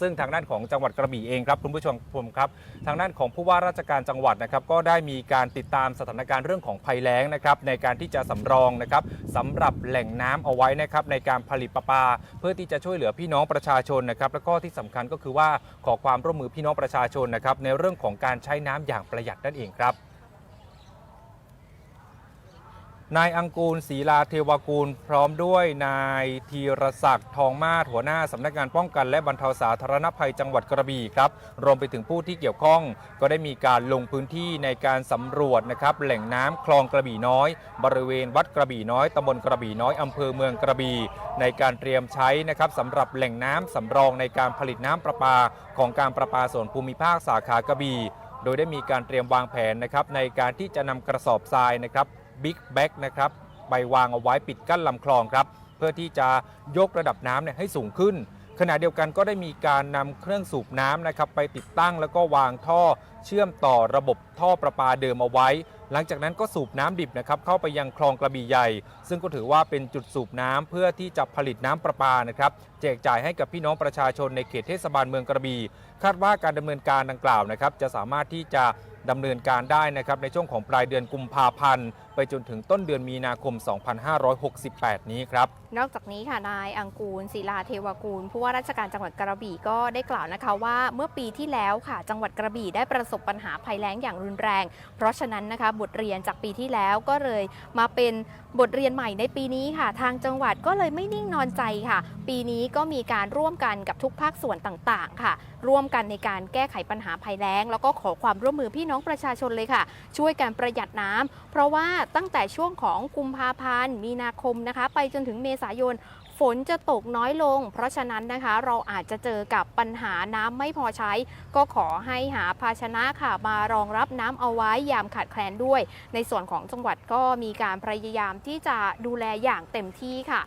ซึ่งทางด้านของจังหวัดกระบี่เองครับคุณผู้ชมผมครับทางด้านของผู้ว่าราชการจังหวัดนะครับก็ได้มีการติดตามสถานการณ์เรื่องของภัยแล้งนะครับในการที่จะสำรองนะครับสำหรับแหล่งน้ำเอาไว้นะครับในการผลิตประปาเพื่อที่จะช่วยเหลือพี่น้องประชาชนนะครับแล้วก็ที่สำคัญก็คือว่าขอความร่วมมือพี่น้องประชาชนนะครับในเรื่องของการใช้น้ำอย่างประหยัดนั่นเองครับ นายอังกูลศรีลาเทวกูล พร้อมด้วยนายธีรศักดิ์ทองมาศหัวหน้าสำนักงานป้องกันและบรรเทาสาธารณภัยจังหวัดกระบี่ครับรวมไปถึงผู้ที่เกี่ยวข้อง ก็ได้มีการลงพื้นที่ในการสำรวจนะครับแหล่งน้ำคลองกระบี่น้อย บริเวณวัดกระบี่น้อยตำบลกระบี่น้อยอำเภอเมืองกระบี่ในการเตรียมใช้นะครับสำหรับแหล่งน้ำสำรองในการผลิตน้ำประปา ของการประปาส่วนภูมิภาคสาขากระบี่โดยได้มีการเตรียมวางแผนนะครับในการที่จะนำกระสอบทรายนะครับ บิ๊กแบ็กนะครับไปวางเอาไว้ปิดกั้นลำคลองครับ เพื่อที่จะยกระดับน้ำเนี่ยให้สูงขึ้น ขณะเดียวกันก็ได้มีการนำเครื่องสูบน้ำนะครับไปติดตั้งแล้วก็วางท่อเชื่อมต่อระบบท่อประปาเดิมเอาไว้ หลังจากนั้นก็สูบน้ำดิบนะครับเข้าไปยังคลองกระบี่ใหญ่ ซึ่งก็ถือว่าเป็นจุดสูบน้ำเพื่อที่จะผลิตน้ำประปานะครับแจกจ่ายให้กับพี่น้องประชาชนในเขตเทศบาลเมืองกระบี่คาดว่าการดำเนินการดังกล่าวนะครับจะสามารถที่จะดำเนินการได้นะครับในช่วงของปลายเดือนกุมภาพันธ์ไปจนถึงต้นเดือนมีนาคม 2568 นี้ครับ นอกจากนี้ค่ะนายอังกูลศิลาเทวกูล ผู้ว่าราชการจังหวัดกระบี่ก็ได้กล่าวนะคะว่าเมื่อปีที่แล้วค่ะ จังหวัดกระบี่ได้ประสบปัญหาภัยแล้งอย่างรุนแรง เพราะฉะนั้นนะคะบทเรียนจากปีที่แล้วก็เลยมาเป็นบทเรียนใหม่ในปีนี้ค่ะ ทางจังหวัดก็เลยไม่นิ่งนอนใจค่ะ ปีนี้ก็มีการร่วมกันกับทุกภาคส่วนต่างๆ ค่ะ ร่วมกันในการแก้ไขปัญหาภัยแล้ง แล้วก็ขอความร่วมมือพี่น้องประชาชนเลยค่ะ ช่วยกันประหยัดน้ำเพราะว่าตั้งแต่ช่วงของกุมภาพันธ์ มีนาคมนะคะ ไปจนถึงเมษายนฝนจะตกน้อยลง เพราะฉะนั้นนะคะเราอาจจะเจอกับปัญหาน้ำไม่พอใช้ ก็ขอให้หาภาชนะค่ะมารองรับน้ำเอาไว้ยามขาดแคลนด้วย ในส่วนของจังหวัดก็มีการพยายามที่จะดูแลอย่างเต็มที่ค่ะ